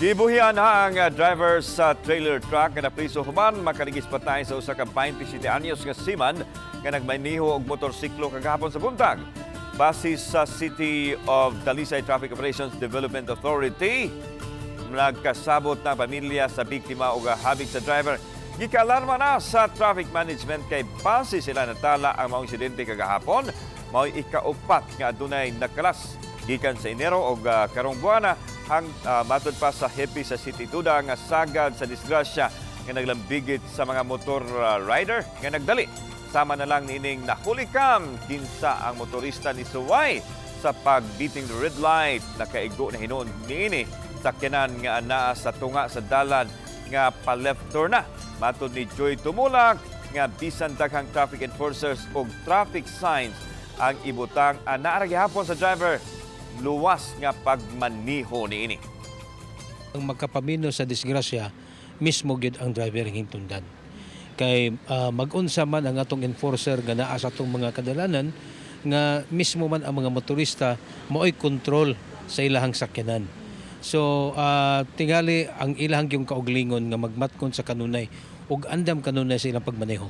Gibuhian na ang uh, driver sa trailer truck nga napriso human makarigis patay sa usa ka 27 anyos nga seaman nga nagmayniho og motorsiklo kagahapon sa buntag. Base sa City of Dalisay Traffic Operations Development Authority, nagkasabot na pamilya sa biktima o habig sa driver. Gikalarma na sa traffic management kay base sila natala ang mga insidente kagahapon, mao ikaupat nga adunay nakalas gikan sa Enero o uh, karong buwana hang uh, matod pa sa hepe sa City Duda nga sagad sa disgrasya nga naglambigit sa mga motor uh, rider nga nagdali. Sama na lang nining nahulikam kinsa ang motorista ni Suway sa pag-beating the red light na kaigo na hinuon niini sakyanan nga anaa sa tunga sa dalan nga pa-left turn na. Matod ni Joy Tumulak nga bisan daghang traffic enforcers og traffic signs ang ibutang anaa ra gihapon sa driver luwas nga pagmaniho niini. ang magkapamino sa disgrasya mismo gyud ang driver ang hintundan kay ah, mag-unsa man ang atong enforcer nga naa sa atong mga kadalanan nga mismo man ang mga motorista mao'y kontrol sa ilahang sakyanan. So ah, tingali ang ilahang yung kauglingon nga magmatkon sa kanunay ug andam kanunay sa ilang pagmaneho